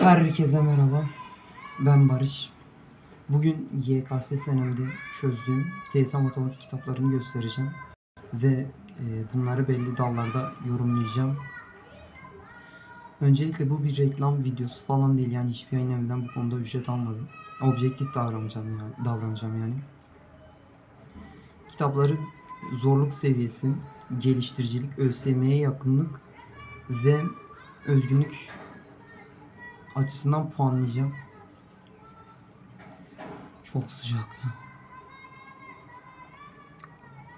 Herkese merhaba. Ben Barış. Bugün YKS senemde çözdüğüm TYT matematik kitaplarını göstereceğim. Ve e, bunları belli dallarda yorumlayacağım. Öncelikle bu bir reklam videosu falan değil yani hiçbir yayın evinden bu konuda ücret almadım. Objektif davranacağım yani, davranacağım yani. Kitapların zorluk seviyesi, geliştiricilik, ÖSYM'ye yakınlık ve özgünlük açısından puanlayacağım. Çok sıcak ya.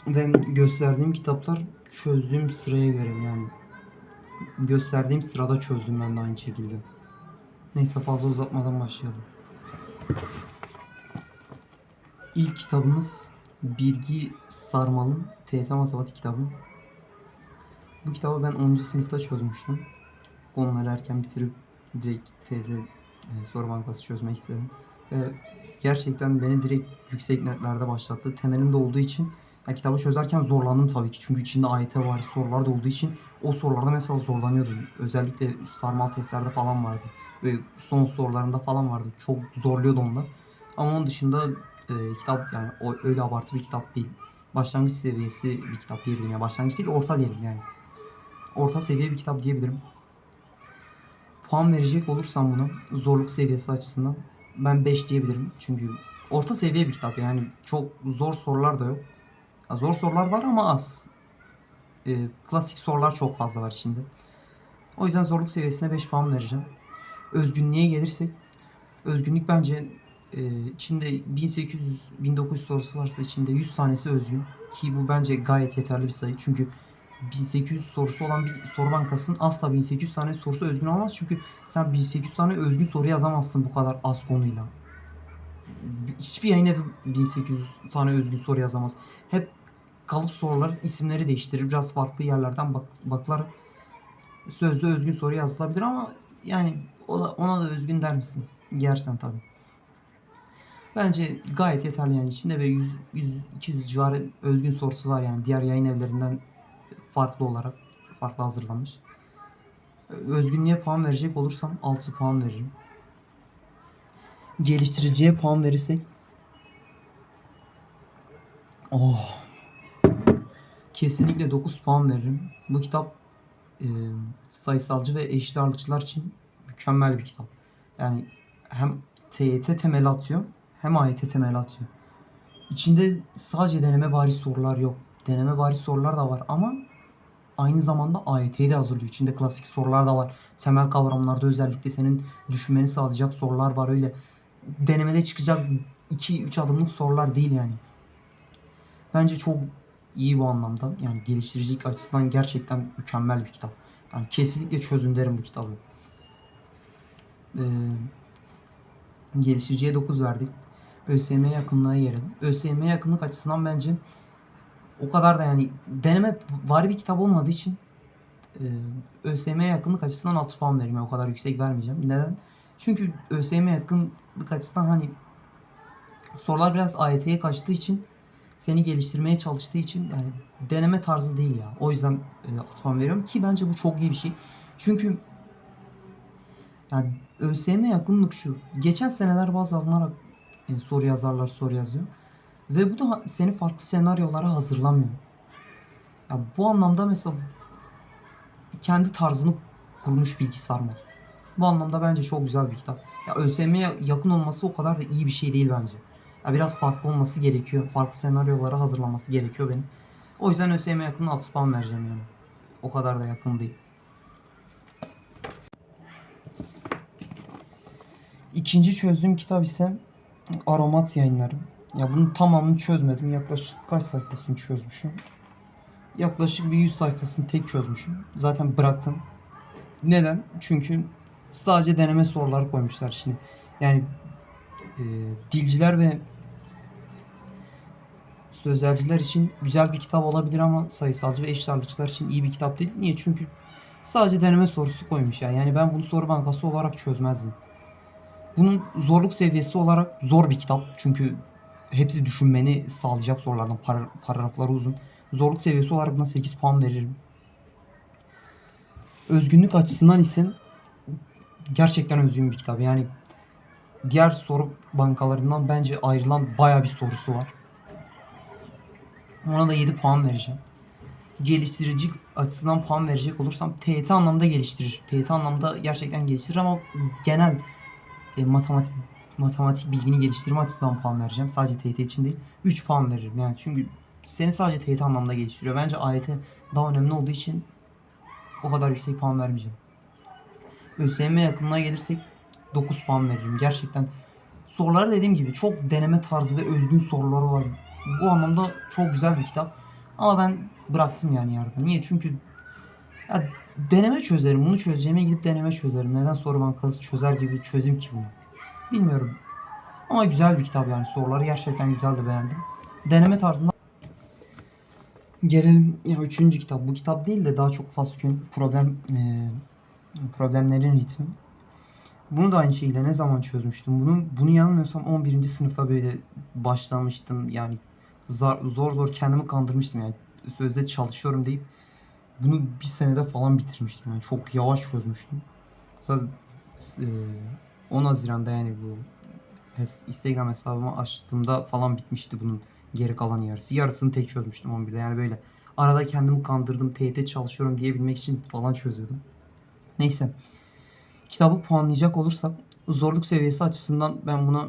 Ve gösterdiğim kitaplar çözdüğüm sıraya göre yani gösterdiğim sırada çözdüm ben de aynı şekilde. Neyse fazla uzatmadan başlayalım. İlk kitabımız Bilgi Sarmal'ın TYT Matematik kitabı. Bu kitabı ben 10. sınıfta çözmüştüm. Konuları erken bitirip direkt TYT e, soru bankası çözmek istedim. Ve gerçekten beni direkt yüksek netlerde başlattı. Temelinde olduğu için ya kitabı çözerken zorlandım tabii ki. Çünkü içinde AYT var sorular da olduğu için o sorularda mesela zorlanıyordum. Özellikle sarmal testlerde falan vardı. Ve son sorularında falan vardı. Çok zorluyordu onlar. Ama onun dışında e, kitap yani o, öyle abartı bir kitap değil. Başlangıç seviyesi bir kitap diyebilirim. Yani başlangıç değil orta diyelim yani. Orta seviye bir kitap diyebilirim puan verecek olursam buna zorluk seviyesi açısından ben 5 diyebilirim. Çünkü orta seviye bir kitap yani çok zor sorular da yok. Ya zor sorular var ama az. Ee, klasik sorular çok fazla var içinde. O yüzden zorluk seviyesine 5 puan vereceğim. Özgünlüğe gelirsek özgünlük bence e, içinde 1800-1900 sorusu varsa içinde 100 tanesi özgün. Ki bu bence gayet yeterli bir sayı. Çünkü 1800 sorusu olan bir soru bankasının asla 1800 tane sorusu özgün olmaz. Çünkü sen 1800 tane özgün soru yazamazsın bu kadar az konuyla. Hiçbir yayın evi 1800 tane özgün soru yazamaz. Hep kalıp soruların isimleri değiştirir. Biraz farklı yerlerden bak bakılarak sözlü özgün soru yazılabilir ama yani ona da özgün der misin? Yersen tabii. Bence gayet yeterli yani içinde ve 100, 100 200 civarı özgün sorusu var yani diğer yayın evlerinden farklı olarak farklı hazırlanmış. Özgünlüğe puan verecek olursam 6 puan veririm. Geliştiriciye puan verirsek Oh. Kesinlikle 9 puan veririm. Bu kitap e, sayısalcı ve eşit ağırlıkçılar için mükemmel bir kitap. Yani hem TYT temeli atıyor hem AYT temeli atıyor. İçinde sadece deneme vari sorular yok. Deneme vari sorular da var ama aynı zamanda AYT'yi de hazırlıyor. İçinde klasik sorular da var. Temel kavramlarda özellikle senin düşünmeni sağlayacak sorular var. Öyle denemede çıkacak 2-3 adımlık sorular değil yani. Bence çok iyi bu anlamda. Yani geliştiricilik açısından gerçekten mükemmel bir kitap. Yani kesinlikle çözün derim bu kitabı. Ee, geliştiriciye 9 verdik. ÖSYM yakınlığa gelelim. ÖSYM yakınlık açısından bence o kadar da yani deneme var bir kitap olmadığı için e, ÖSYM'ye yakınlık açısından 6 puan veririm. Yani o kadar yüksek vermeyeceğim. Neden? Çünkü ÖSYM yakınlık açısından hani sorular biraz AYT'ye kaçtığı için seni geliştirmeye çalıştığı için yani deneme tarzı değil ya. O yüzden e, 6 puan veriyorum ki bence bu çok iyi bir şey. Çünkü yani ÖSYM yakınlık şu. Geçen seneler bazı alınarak e, soru yazarlar soru yazıyor. Ve bu da seni farklı senaryolara hazırlamıyor. Ya bu anlamda mesela kendi tarzını kurmuş bilgi sarmal. Bu anlamda bence çok güzel bir kitap. Ya ÖSYM'ye yakın olması o kadar da iyi bir şey değil bence. Ya biraz farklı olması gerekiyor. Farklı senaryolara hazırlaması gerekiyor benim. O yüzden ÖSYM'ye yakın 6 puan vereceğim yani. O kadar da yakın değil. İkinci çözdüğüm kitap ise Aromat yayınları. Ya bunun tamamını çözmedim. Yaklaşık kaç sayfasını çözmüşüm? Yaklaşık bir 100 sayfasını tek çözmüşüm. Zaten bıraktım. Neden? Çünkü sadece deneme soruları koymuşlar şimdi. Yani e, dilciler ve sözelciler için güzel bir kitap olabilir ama sayısalcı ve eşit için iyi bir kitap değil. Niye? Çünkü sadece deneme sorusu koymuş ya. Yani ben bunu soru bankası olarak çözmezdim. Bunun zorluk seviyesi olarak zor bir kitap. Çünkü hepsi düşünmeni sağlayacak sorulardan. Par paragrafları uzun. Zorluk seviyesi olarak buna 8 puan veririm. Özgünlük açısından ise gerçekten özgün bir kitap. Yani diğer soru bankalarından bence ayrılan baya bir sorusu var. Ona da 7 puan vereceğim. Geliştirici açısından puan verecek olursam TYT anlamda geliştirir. TYT anlamda gerçekten geliştirir ama genel e, matematik matematik bilgini geliştirme açısından puan vereceğim. Sadece TYT için değil. 3 puan veririm yani. Çünkü seni sadece TYT anlamda geliştiriyor. Bence AYT daha önemli olduğu için o kadar yüksek puan vermeyeceğim. ÖSYM yakınına gelirsek 9 puan veririm. Gerçekten soruları dediğim gibi çok deneme tarzı ve özgün soruları var. Bu anlamda çok güzel bir kitap. Ama ben bıraktım yani yarıda. Niye? Çünkü ya deneme çözerim. Bunu çözeceğime gidip deneme çözerim. Neden soru bankası çözer gibi çözüm ki bunu? Bilmiyorum. Ama güzel bir kitap yani. Soruları gerçekten güzeldi beğendim. Deneme tarzında Gelelim ya üçüncü kitap. Bu kitap değil de daha çok faskün problem e, problemlerin ritmi. Bunu da aynı şekilde ne zaman çözmüştüm? Bunu bunu yanılmıyorsam 11. sınıfta böyle başlamıştım. Yani zor zor, zor kendimi kandırmıştım yani. Sözde çalışıyorum deyip bunu bir senede falan bitirmiştim. Yani çok yavaş çözmüştüm. Zaten e, 10 Haziran'da yani bu Instagram hesabımı açtığımda falan bitmişti bunun geri kalan yarısı. Yarısını tek çözmüştüm 11'de. Yani böyle arada kendimi kandırdım. TYT çalışıyorum diyebilmek için falan çözüyordum. Neyse. Kitabı puanlayacak olursak zorluk seviyesi açısından ben buna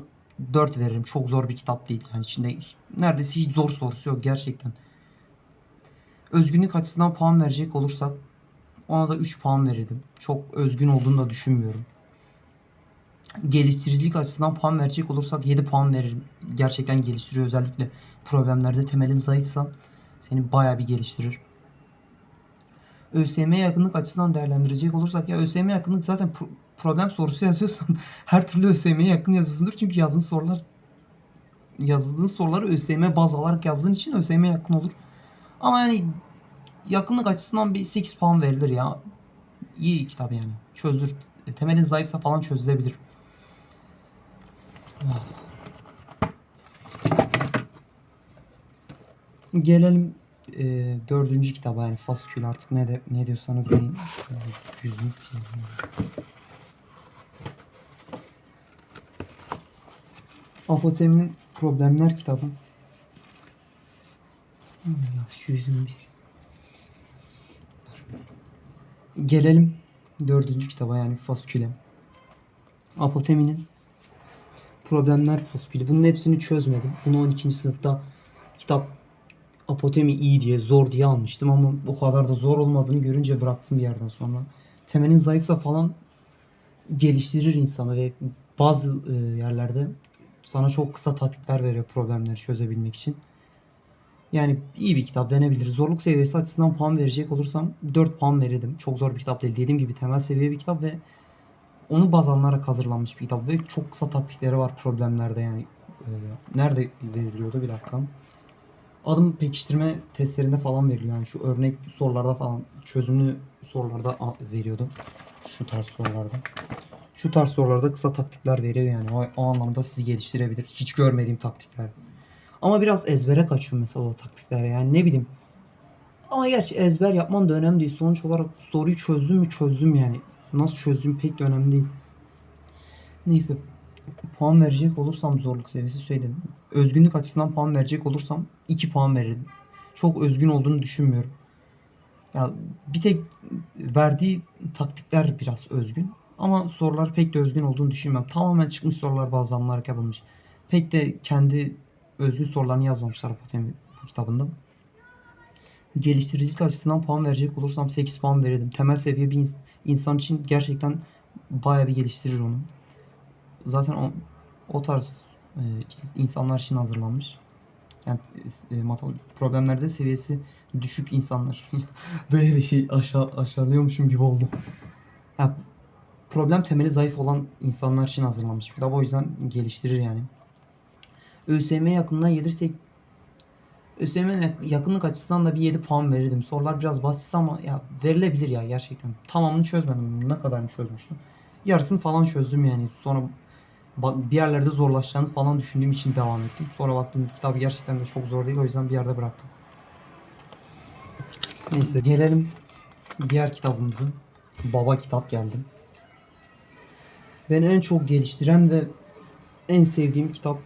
4 veririm. Çok zor bir kitap değil. Yani içinde neredeyse hiç zor sorusu yok gerçekten. Özgünlük açısından puan verecek olursak ona da 3 puan verirdim. Çok özgün olduğunu da düşünmüyorum. Geliştiricilik açısından puan verecek olursak 7 puan veririm. Gerçekten geliştiriyor. Özellikle problemlerde temelin zayıfsa seni bayağı bir geliştirir. ÖSYM'ye yakınlık açısından değerlendirecek olursak ya ÖSYM yakınlık zaten pro- problem sorusu yazıyorsan her türlü ÖSYM'ye yakın yazıyorsundur. Çünkü yazdığın sorular yazdığın soruları ÖSYM baz alarak yazdığın için ÖSYM'ye yakın olur. Ama yani yakınlık açısından bir 8 puan verilir ya. İyi kitap yani. Çözülür. Temelin zayıfsa falan çözülebilir. Gelelim e, dördüncü kitaba yani faskül artık ne de ne diyorsanız deyin. Yüzünü sileyim. Apotem'in Problemler kitabı. Ya şu sil- Dur. Gelelim dördüncü kitaba yani fasküle. Apotemi'nin Problemler faskülü. Bunun hepsini çözmedim. Bunu 12. sınıfta kitap Apotemi iyi diye, zor diye almıştım ama o kadar da zor olmadığını görünce bıraktım bir yerden sonra. Temelin zayıfsa falan geliştirir insanı ve bazı e, yerlerde sana çok kısa taktikler veriyor problemleri çözebilmek için. Yani iyi bir kitap denebilir. Zorluk seviyesi açısından puan verecek olursam 4 puan verirdim. Çok zor bir kitap değil. Dediğim gibi temel seviye bir kitap ve onu baz alınarak hazırlanmış bir kitap ve çok kısa taktikleri var problemlerde yani. E, nerede veriliyordu bir dakika. Adım pekiştirme testlerinde falan veriliyor. Yani şu örnek sorularda falan çözümlü sorularda veriyordu. Şu tarz sorularda. Şu tarz sorularda kısa taktikler veriyor yani. O, o anlamda sizi geliştirebilir. Hiç görmediğim taktikler. Ama biraz ezbere kaçıyor mesela o taktikler yani ne bileyim. Ama gerçi ezber yapman da önemli değil. Sonuç olarak soruyu çözdüm mü çözdüm yani. Nasıl çözdüğüm pek de önemli değil. Neyse puan verecek olursam zorluk seviyesi söyledim. Özgünlük açısından puan verecek olursam 2 puan verirdim. Çok özgün olduğunu düşünmüyorum. Ya bir tek verdiği taktikler biraz özgün. Ama sorular pek de özgün olduğunu düşünmüyorum. Tamamen çıkmış sorular bazı anlarak yapılmış. Pek de kendi özgün sorularını yazmamışlar bu kitabında. Geliştiricilik açısından puan verecek olursam 8 puan verirdim. Temel seviye bir ins- insan için gerçekten bayağı bir geliştirir onu. Zaten o, o tarz e, insanlar için hazırlanmış. Yani e, matematik problemlerde seviyesi düşük insanlar. Böyle de şey aşağı aşağılıyormuşum gibi oldu. Ya, problem temeli zayıf olan insanlar için hazırlanmış bir kitap. O yüzden geliştirir yani. ÖSYM yakınına gelirsek ÖSYM yakınlık açısından da bir 7 puan verirdim. Sorular biraz basit ama ya verilebilir ya gerçekten. Tamamını çözmedim. Ne kadarını çözmüştüm. Yarısını falan çözdüm yani. Sonra bir yerlerde zorlaşacağını falan düşündüğüm için devam ettim. Sonra baktım kitap gerçekten de çok zor değil. O yüzden bir yerde bıraktım. Neyse gelelim diğer kitabımızın. Baba kitap geldi. beni en çok geliştiren ve en sevdiğim kitap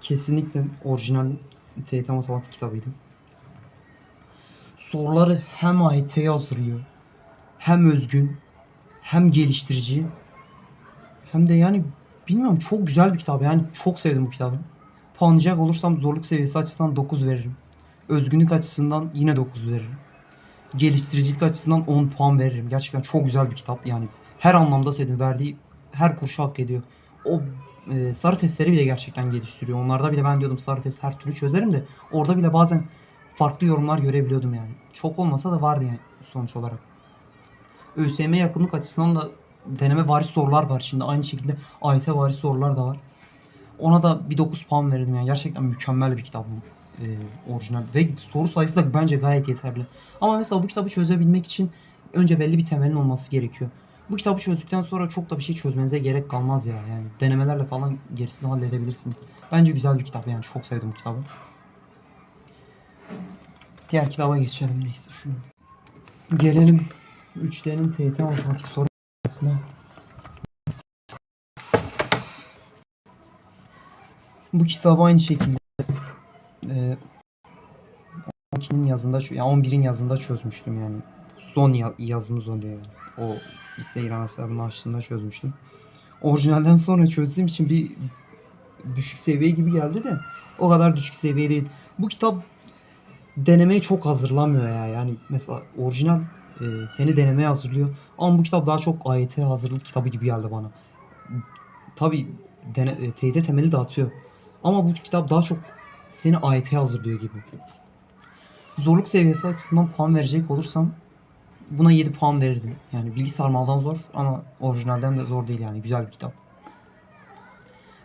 kesinlikle orijinal TYT matematik kitabıydı. Soruları hem AYT'ye hazırlıyor, hem özgün, hem geliştirici, hem de yani bilmiyorum çok güzel bir kitap. Yani çok sevdim bu kitabı. Puanlayacak olursam zorluk seviyesi açısından 9 veririm. Özgünlük açısından yine 9 veririm. Geliştiricilik açısından 10 puan veririm. Gerçekten çok güzel bir kitap. Yani her anlamda sevdim. Verdiği her kuruşu hak ediyor. O e, sarı testleri bile gerçekten geliştiriyor. Onlarda bile ben diyordum sarı test her türlü çözerim de orada bile bazen farklı yorumlar görebiliyordum yani. Çok olmasa da vardı yani sonuç olarak. ÖSYM yakınlık açısından da deneme varis sorular var. Şimdi aynı şekilde AYT varis sorular da var. Ona da bir 9 puan verirdim yani. Gerçekten mükemmel bir kitap bu. e, orijinal. Ve soru sayısı da bence gayet yeterli. Ama mesela bu kitabı çözebilmek için önce belli bir temelin olması gerekiyor. Bu kitabı çözdükten sonra çok da bir şey çözmenize gerek kalmaz ya. Yani denemelerle falan gerisini halledebilirsiniz. Bence güzel bir kitap yani. Çok sevdim bu kitabı. Diğer kitaba geçelim neyse şunu. Gelelim 3D'nin TYT matematik soru arasına. Bu kitabı aynı şekilde e, 12'nin yazında çö- yani 11'in yazında çözmüştüm yani. Son ya- yazımız oluyor yani. O Instagram hesabını açtığımda çözmüştüm. Orijinalden sonra çözdüğüm için bir düşük seviye gibi geldi de o kadar düşük seviye değil. Bu kitap denemeye çok hazırlamıyor ya. Yani mesela orijinal e, seni denemeye hazırlıyor. Ama bu kitap daha çok AYT hazırlık kitabı gibi geldi bana. Tabi dene, e, TYT temeli de atıyor. Ama bu kitap daha çok seni AYT hazırlıyor gibi. Zorluk seviyesi açısından puan verecek olursam buna 7 puan verirdim. Yani bilgi sarmaldan zor ama orijinalden de zor değil yani güzel bir kitap.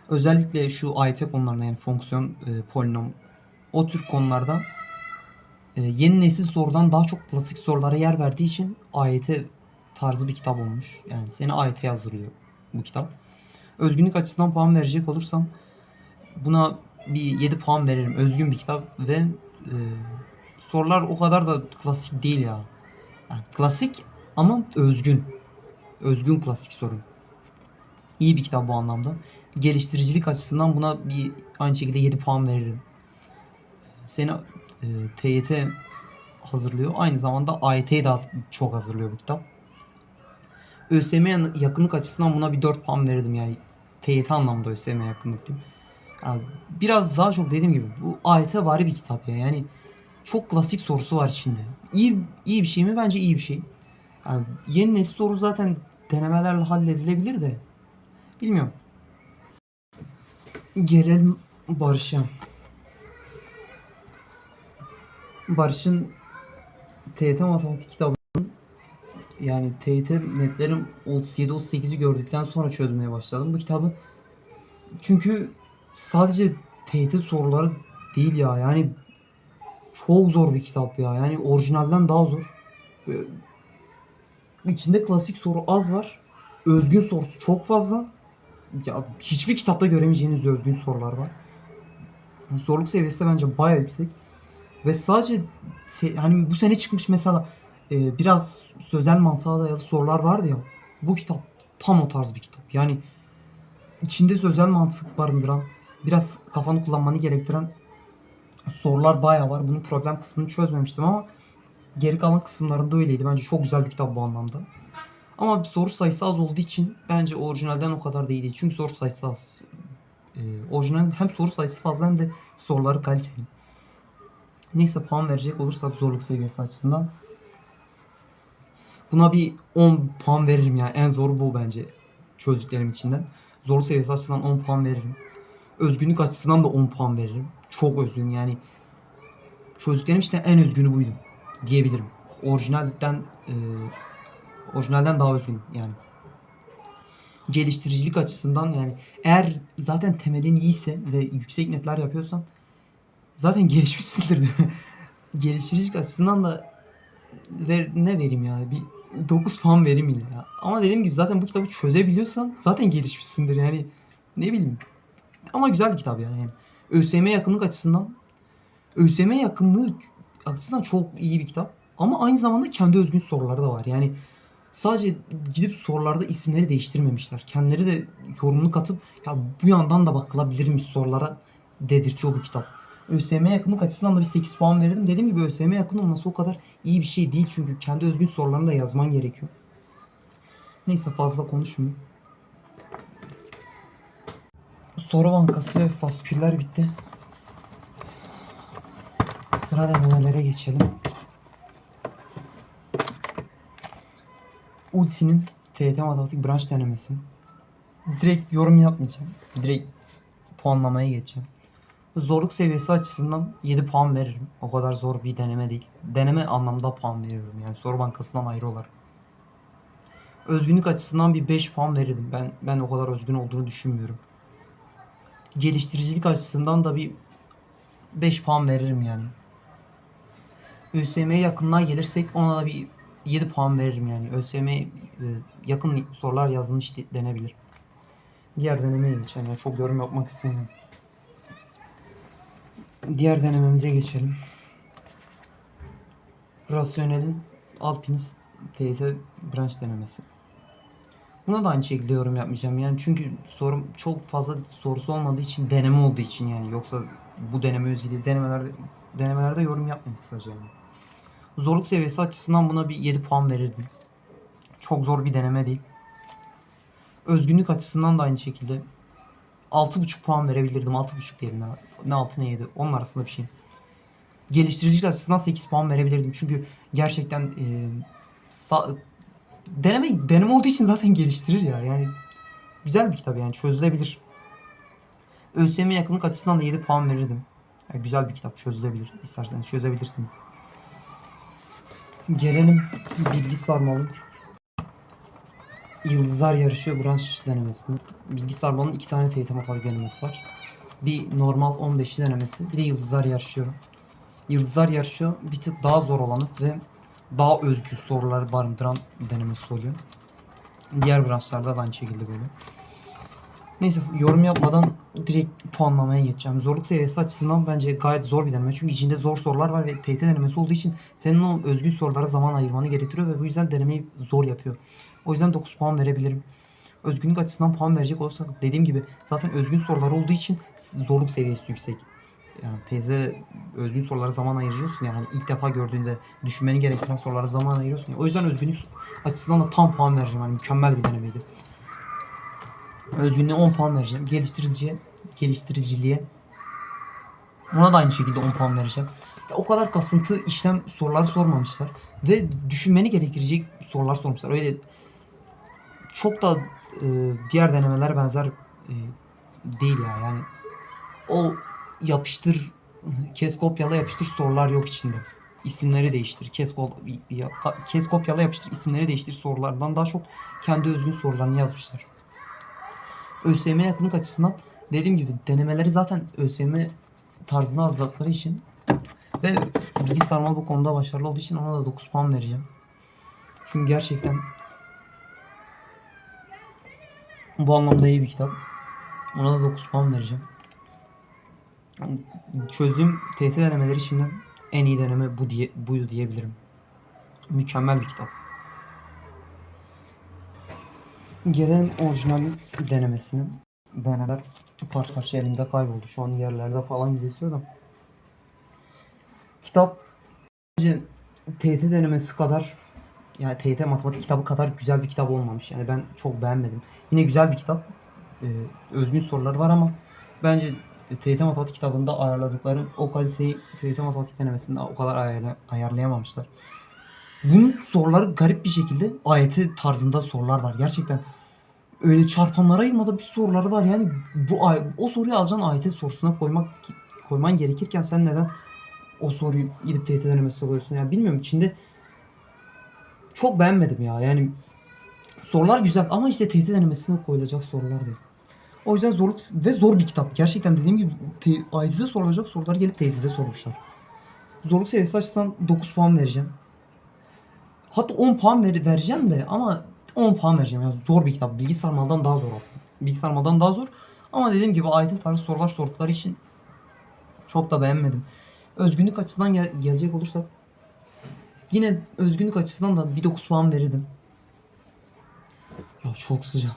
Özellikle şu AYT konularında yani fonksiyon, e, polinom o tür konularda e, yeni nesil sorudan daha çok klasik sorulara yer verdiği için AYT tarzı bir kitap olmuş. Yani seni AYT'ye hazırlıyor bu kitap. Özgünlük açısından puan verecek olursam buna bir 7 puan veririm. Özgün bir kitap ve e, sorular o kadar da klasik değil ya. Klasik ama özgün. Özgün klasik soru. İyi bir kitap bu anlamda. Geliştiricilik açısından buna bir aynı şekilde 7 puan veririm. Seni e, TYT hazırlıyor. Aynı zamanda AYT'yi daha çok hazırlıyor bu kitap. ÖSYM yan- yakınlık açısından buna bir 4 puan verirdim yani. TYT anlamda ÖSYM yakınlık diyeyim. Yani biraz daha çok dediğim gibi bu AYT vari bir kitap ya. Yani çok klasik sorusu var içinde. İyi iyi bir şey mi? Bence iyi bir şey. Yani yeni nesil soru zaten denemelerle halledilebilir de. Bilmiyorum. Gelelim Barış'a. Barış'ın TYT matematik kitabının yani TYT netlerim 37-38'i gördükten sonra çözmeye başladım bu kitabı. Çünkü sadece TYT soruları değil ya yani çok zor bir kitap ya. Yani orijinalden daha zor. Böyle İçinde klasik soru az var. Özgün sorusu çok fazla. Ya hiçbir kitapta göremeyeceğiniz özgün sorular var. Zorluk seviyesi de bence bayağı yüksek. Ve sadece hani bu sene çıkmış mesela e, biraz sözel mantığa dayalı sorular vardı ya. Bu kitap tam o tarz bir kitap. Yani içinde sözel mantık barındıran, biraz kafanı kullanmanı gerektiren sorular bayağı var. Bunun problem kısmını çözmemiştim ama geri kalan kısımlarında öyleydi. Bence çok güzel bir kitap bu anlamda. Ama soru sayısı az olduğu için bence orijinalden o kadar da. Çünkü soru sayısı az. Ee, orijinalin hem soru sayısı fazla hem de soruları kaliteli. Neyse puan verecek olursak zorluk seviyesi açısından. Buna bir 10 puan veririm ya. En zoru bu bence çözdüklerim içinden. Zorluk seviyesi açısından 10 puan veririm. Özgünlük açısından da 10 puan veririm. Çok özgün yani. Çözdüklerim içinde en özgünü buydu diyebilirim. Orijinalden e, orijinalden daha özgün yani. Geliştiricilik açısından yani eğer zaten temelin iyiyse ve yüksek netler yapıyorsan zaten gelişmişsindir? Geliştiricilik açısından da ver, ne vereyim ya bir 9 puan vereyim yine ya. Ama dediğim gibi zaten bu kitabı çözebiliyorsan zaten gelişmişsindir yani ne bileyim. Ama güzel bir kitap yani. yani. ÖSYM yakınlık açısından ÖSYM yakınlığı açısından çok iyi bir kitap. Ama aynı zamanda kendi özgün soruları da var. Yani Sadece gidip sorularda isimleri değiştirmemişler. Kendileri de yorumunu katıp ya bu yandan da bakılabilirmiş sorulara dedirtiyor bu kitap. ÖSYM yakınlık açısından da bir 8 puan verirdim. Dediğim gibi ÖSYM yakın olması o kadar iyi bir şey değil. Çünkü kendi özgün sorularını da yazman gerekiyor. Neyse fazla konuşmayayım. Soru bankası ve fasküller bitti. Sıra denemelere geçelim. Ulti'nin TYT Matematik branş denemesi. Direkt yorum yapmayacağım. Direkt puanlamaya geçeceğim. Zorluk seviyesi açısından 7 puan veririm. O kadar zor bir deneme değil. Deneme anlamda puan veriyorum. Yani soru bankasından ayrı olarak. Özgünlük açısından bir 5 puan verirdim. Ben ben o kadar özgün olduğunu düşünmüyorum. Geliştiricilik açısından da bir 5 puan veririm yani. ÖSYM'ye yakınlığa gelirsek ona da bir 7 puan veririm yani. ÖSYM'ye e, yakın sorular yazılmış de- denebilir. Diğer denemeye geçelim. Yani çok yorum yapmak istemiyorum. Diğer denememize geçelim. Rasyonelin Alpinist TYT branş denemesi. Buna da aynı şekilde yorum yapmayacağım yani çünkü sorum çok fazla sorusu olmadığı için deneme olduğu için yani yoksa bu deneme özgü değil denemelerde denemelerde yorum yapmayın kısaca yani. Zorluk seviyesi açısından buna bir 7 puan verirdim. Çok zor bir deneme değil. Özgünlük açısından da aynı şekilde 6,5 puan verebilirdim. 6,5 diyelim ya. Ne 6 ne 7. Onun arasında bir şey. Geliştiricilik açısından 8 puan verebilirdim. Çünkü gerçekten e, deneme deneme olduğu için zaten geliştirir ya. Yani güzel bir kitap yani çözülebilir. ÖSYM yakınlık açısından da 7 puan verirdim. Yani güzel bir kitap çözülebilir. İsterseniz çözebilirsiniz. Gelelim bilgi sarmalı. Yıldızlar yarışıyor branş denemesine. Bilgi sarmalının iki tane TYT matematik denemesi var. Bir normal 15'li denemesi, bir de yıldızlar yarışıyor. Yıldızlar yarışıyor bir tık daha zor olanı ve daha özgür sorular barındıran denemesi oluyor. Diğer branşlarda da aynı şekilde böyle. Neyse yorum yapmadan direkt puanlamaya geçeceğim. Zorluk seviyesi açısından bence gayet zor bir deneme. Çünkü içinde zor sorular var ve TYT denemesi olduğu için senin o özgün sorulara zaman ayırmanı gerektiriyor ve bu yüzden denemeyi zor yapıyor. O yüzden 9 puan verebilirim. Özgünlük açısından puan verecek olursak dediğim gibi zaten özgün sorular olduğu için zorluk seviyesi yüksek. Yani teyze özgün sorulara zaman ayırıyorsun ya hani ilk defa gördüğünde düşünmeni gereken sorulara zaman ayırıyorsun ya. O yüzden özgünlük açısından da tam puan vereceğim. Yani mükemmel bir denemeydi. Özgünlüğe 10 puan vereceğim. Geliştiriciye, geliştiriciliğe ona da aynı şekilde 10 puan vereceğim. Ya o kadar kasıntı işlem soruları sormamışlar ve düşünmeni gerektirecek sorular sormuşlar. Öyle çok da e, diğer denemeler benzer e, değil ya. Yani o yapıştır kes kopyala yapıştır sorular yok içinde. İsimleri değiştir. Kes, kes kopyala yapıştır isimleri değiştir sorulardan daha çok kendi özgün sorularını yazmışlar. ÖSYM yakınlık açısından dediğim gibi denemeleri zaten ÖSYM tarzında hazırladıkları için ve bilgi sarmal bu konuda başarılı olduğu için ona da 9 puan vereceğim. Çünkü gerçekten bu anlamda iyi bir kitap. Ona da 9 puan vereceğim. Çözdüğüm TYT denemeleri içinden en iyi deneme bu diye buydu diyebilirim. Mükemmel bir kitap. Gelelim orijinal denemesine. Deneler parça parça elimde kayboldu. Şu an yerlerde falan geziyor da. Kitap bence TYT denemesi kadar yani TYT matematik kitabı kadar güzel bir kitap olmamış. Yani ben çok beğenmedim. Yine güzel bir kitap. Ee, özgün soruları var ama bence TYT matematik kitabında ayarladıkları o kaliteyi TYT matematik denemesinde o kadar ayarla, ayarlayamamışlar. Bunun soruları garip bir şekilde AYT tarzında sorular var. Gerçekten öyle çarpanlara ayırmada bir soruları var. Yani bu ay- o soruyu alacaksın AYT sorusuna koymak koyman gerekirken sen neden o soruyu gidip TYT denemesine koyuyorsun? Yani bilmiyorum içinde çok beğenmedim ya. Yani sorular güzel ama işte TYT denemesine koyulacak sorular değil. O yüzden zorluk ve zor bir kitap. Gerçekten dediğim gibi te- AYT'de sorulacak sorular gelip TYT'de sormuşlar. Zorluk seviyesi açısından 9 puan vereceğim. Hatta 10 puan ver- vereceğim de ama 10 puan vereceğim. Yani zor bir kitap. Bilgi sarmaldan daha zor. Bilgi sarmaldan daha zor. Ama dediğim gibi AYT tarzı sorular sordukları için çok da beğenmedim. Özgünlük açısından gel- gelecek olursak yine özgünlük açısından da bir 9 puan verirdim. Ya çok sıcak.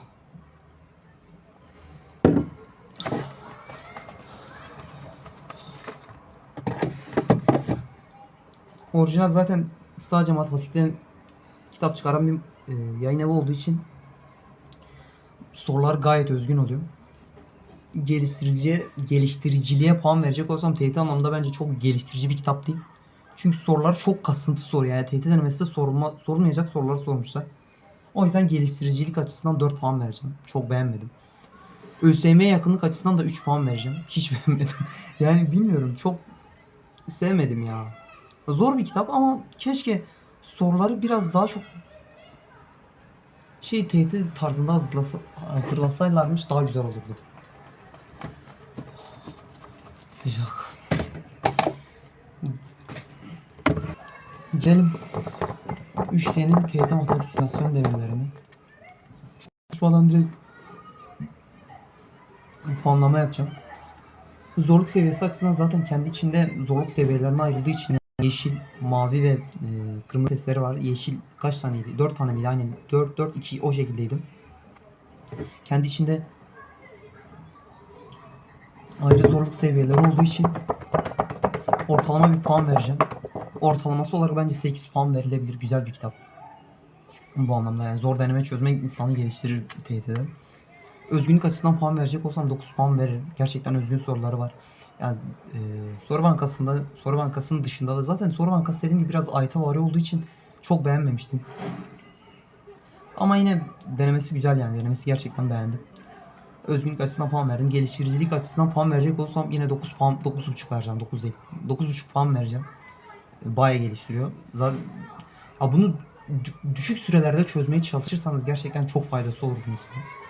Orijinal zaten sadece matematikten kitap çıkaran bir e, yayın evi olduğu için sorular gayet özgün oluyor. Geliştiriciye, geliştiriciliğe puan verecek olsam TYT anlamında bence çok geliştirici bir kitap değil. Çünkü sorular çok kasıntı soru. Yani TYT denemesinde sorulma, sorulmayacak soruları sormuşlar. O yüzden geliştiricilik açısından 4 puan vereceğim. Çok beğenmedim. ÖSYM'ye yakınlık açısından da 3 puan vereceğim. Hiç beğenmedim. yani bilmiyorum çok sevmedim ya. Zor bir kitap ama keşke soruları biraz daha çok şey TYT tarzında hazırlasa, hazırlasaylarmış daha güzel olurdu. Sıcak. Gelelim 3D'nin TYT matematik simülasyon denemelerine. Konuşmadan direkt puanlama yapacağım. Zorluk seviyesi açısından zaten kendi içinde zorluk seviyelerine ayrıldığı için yeşil, mavi ve e, kırmızı testleri var. Yeşil kaç taneydi? 4 tane miydi? Aynen 4 4 2 o şekildeydi. Kendi içinde ayrı zorluk seviyeleri olduğu için ortalama bir puan vereceğim. Ortalaması olarak bence 8 puan verilebilir. Güzel bir kitap. Bu anlamda yani zor deneme çözmek insanı geliştirir TYT'de. Özgünlük açısından puan verecek olsam 9 puan veririm. Gerçekten özgün soruları var. Yani e, soru bankasında, soru bankasının dışında da zaten soru bankası dediğim gibi biraz ayta vari olduğu için çok beğenmemiştim. Ama yine denemesi güzel yani. Denemesi gerçekten beğendim. Özgünlük açısından puan verdim. Geliştiricilik açısından puan verecek olsam yine 9 puan, 9.5 vereceğim. 9 değil. 9.5 puan vereceğim. Baya geliştiriyor. Zaten ya bunu dü- düşük sürelerde çözmeye çalışırsanız gerçekten çok faydası olur bunun size.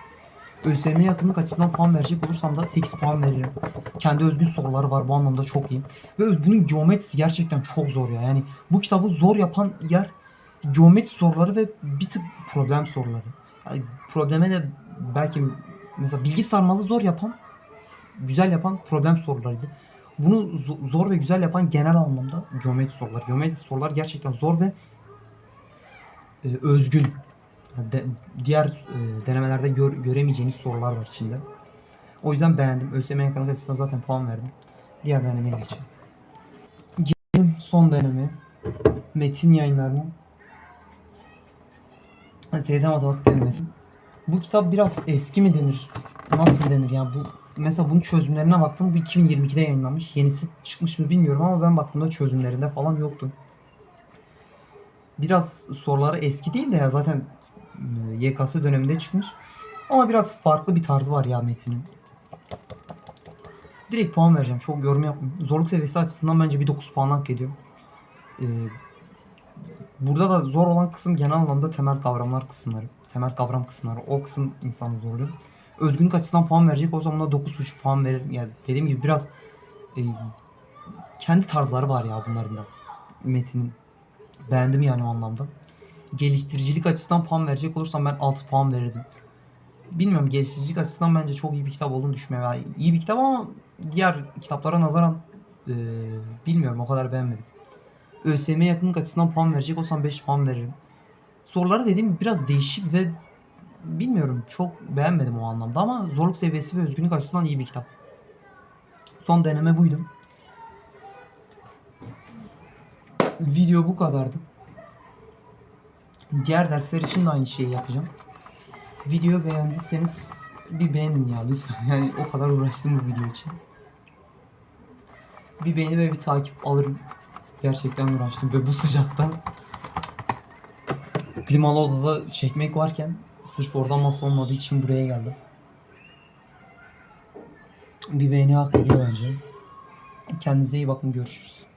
ÖSYM'ye yakınlık açısından puan verecek olursam da 8 puan veririm. Kendi özgün soruları var bu anlamda çok iyi. Ve bunun geometrisi gerçekten çok zor ya. Yani bu kitabı zor yapan yer geometri soruları ve bir tık problem soruları. Yani probleme de belki mesela bilgi sarmalı zor yapan, güzel yapan problem sorularıydı. Bunu zo- zor ve güzel yapan genel anlamda geometri sorular. Geometri sorular gerçekten zor ve e, özgün. De- diğer e, denemelerde gör- göremeyeceğiniz sorular var içinde. O yüzden beğendim. ÖSYM yakınlık açısından zaten puan verdim. Diğer denemeye geçelim. Gelelim son deneme. Metin yayınlarının TYT matematik denemesi. Bu kitap biraz eski mi denir? Nasıl denir yani bu mesela bunun çözümlerine baktım bu 2022'de yayınlanmış. Yenisi çıkmış mı bilmiyorum ama ben baktığımda çözümlerinde falan yoktu. Biraz soruları eski değil de ya zaten YKS döneminde çıkmış. Ama biraz farklı bir tarzı var ya Metin'in. Direkt puan vereceğim. Çok yorum yapmayayım. Zorluk seviyesi açısından bence bir 9 puan hak ediyor. Ee, burada da zor olan kısım genel anlamda temel kavramlar kısımları. Temel kavram kısımları. O kısım insanı zorluyor. Özgünlük açısından puan verecek o zaman da 9.5 puan veririm. Yani dediğim gibi biraz e, kendi tarzları var ya bunların da. Metin'in. Beğendim yani o anlamda. Geliştiricilik açısından puan verecek olursam ben 6 puan verirdim. Bilmiyorum geliştiricilik açısından bence çok iyi bir kitap olduğunu düşünmüyorum. Yani iyi bir kitap ama diğer kitaplara nazaran e, bilmiyorum o kadar beğenmedim. ÖSYM'ye yakınlık açısından puan verecek olsam 5 puan veririm. Soruları dediğim gibi biraz değişik ve bilmiyorum çok beğenmedim o anlamda ama zorluk seviyesi ve özgünlük açısından iyi bir kitap. Son deneme buydu. Video bu kadardı. Diğer dersler için de aynı şeyi yapacağım. Video beğendiyseniz bir beğenin ya lütfen. Yani o kadar uğraştım bu video için. Bir beğeni ve bir takip alırım. Gerçekten uğraştım ve bu sıcakta klimalı odada çekmek varken sırf oradan masa olmadığı için buraya geldim. Bir beğeni hak ediyor bence. Kendinize iyi bakın görüşürüz.